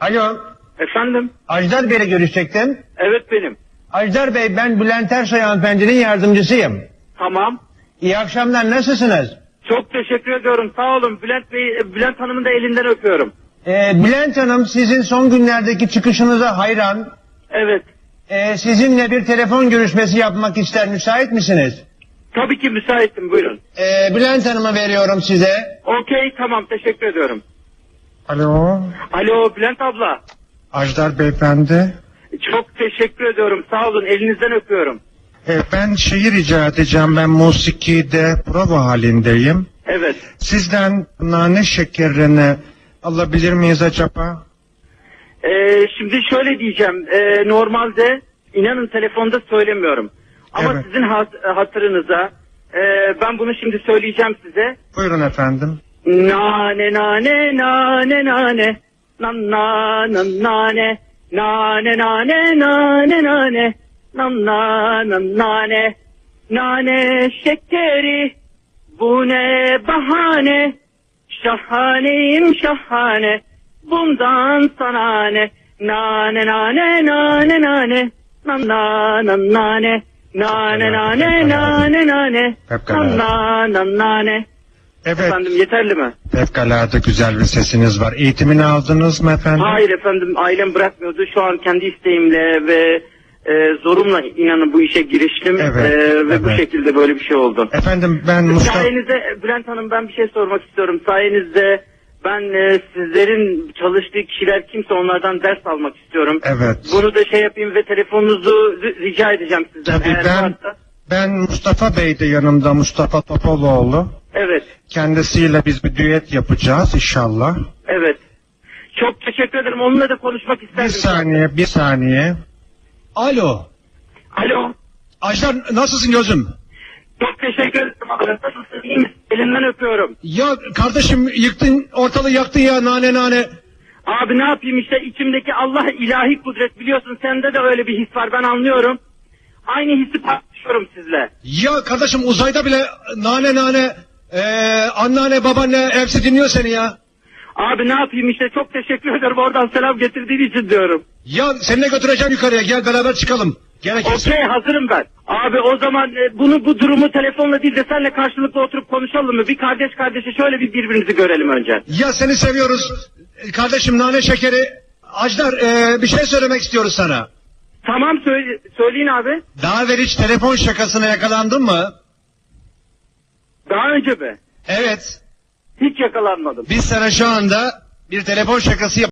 Alo, Efendim? Ajdar Bey'le görüşecektim. Evet benim. Ajdar Bey, ben Bülent Ersoy hanımefendinin yardımcısıyım. Tamam. İyi akşamlar, nasılsınız? Çok teşekkür ediyorum. Sağ olun. Bülent Bey, Bülent Hanım'ın da elinden öpüyorum. Ee, Bülent Hanım sizin son günlerdeki çıkışınıza hayran. Evet. Ee, sizinle bir telefon görüşmesi yapmak ister, müsait misiniz? Tabii ki müsaitim. Buyurun. Ee, Bülent Hanım'ı veriyorum size. Okey tamam. Teşekkür ediyorum. Alo, Alo Bülent abla. Ajdar Beyefendi. Çok teşekkür ediyorum. Sağ olun. Elinizden öpüyorum. E, ben şeyi rica edeceğim, ben musikide prova halindeyim. Evet. Sizden nane şekerini alabilir miyiz acaba? Ee, şimdi şöyle diyeceğim. Ee, normalde inanın telefonda söylemiyorum. Ama Evet. sizin hat- hatırınıza e, ben bunu şimdi söyleyeceğim size. Buyurun efendim. Nane nane nane nane. Nan na nan nane. Nane nane nane nane. Nan na nan nane. Nane şekeri bu ne bahane? Şahaneyim şahane. Bundan sana ne? Nane nane nane nane. Nan na nan nane. Nane nane nane nane. Nan na nan nane Evet, Efendim yeterli mi? fevkalade güzel bir sesiniz var. Eğitimini aldınız mı efendim? Hayır efendim ailem bırakmıyordu. Şu an kendi isteğimle ve e, zorumla inanın bu işe giriştim. Evet, E, ve bu evet. şekilde böyle bir şey oldu. Efendim ben Mustafa... Sayenizde Bülent Hanım ben bir şey sormak istiyorum. Sayenizde ben e, sizlerin çalıştığı kişiler kimse onlardan ders almak istiyorum. Evet. Bunu da şey yapayım ve telefonunuzu ri- rica edeceğim sizden. Tabii eğer ben, varsa. ben Mustafa Bey de yanımda, Mustafa Topaloğlu. Evet. Kendisiyle biz bir düet yapacağız inşallah. Evet. Çok teşekkür ederim. Onunla da konuşmak isterdim. Bir saniye, bir saniye. Alo, Alo. Ajdar nasılsın gözüm? Çok teşekkür ederim. abi. Nasılsın? İyi misin? Elinden öpüyorum. Ya kardeşim yıktın, ortalığı yaktın ya nane nane. Abi ne yapayım işte içimdeki Allah ilahi kudret biliyorsun sende de öyle bir his var ben anlıyorum. Aynı hissi paylaşıyorum sizle. Ya kardeşim uzayda bile nane nane, ee, anneanne babaanne hepsi dinliyor seni ya. Abi ne yapayım işte çok teşekkür ederim oradan selam getirdiğin için diyorum. Ya seninle götüreceğim yukarıya gel beraber çıkalım. Gerekirse. Okey hazırım ben. Abi o zaman e, bunu bu durumu telefonla değil de senle karşılıklı oturup konuşalım mı? Bir kardeş kardeşe şöyle bir birbirimizi görelim önce. Ya seni seviyoruz. Ee, Kardeşim nane şekeri. Ajdar ee, bir şey söylemek istiyoruz sana. Tamam söyle, söyleyin abi. Daha evvel hiç telefon şakasına yakalandın mı? Önce mi? Evet. Hiç yakalanmadım. Biz sana şu anda bir telefon şakası yap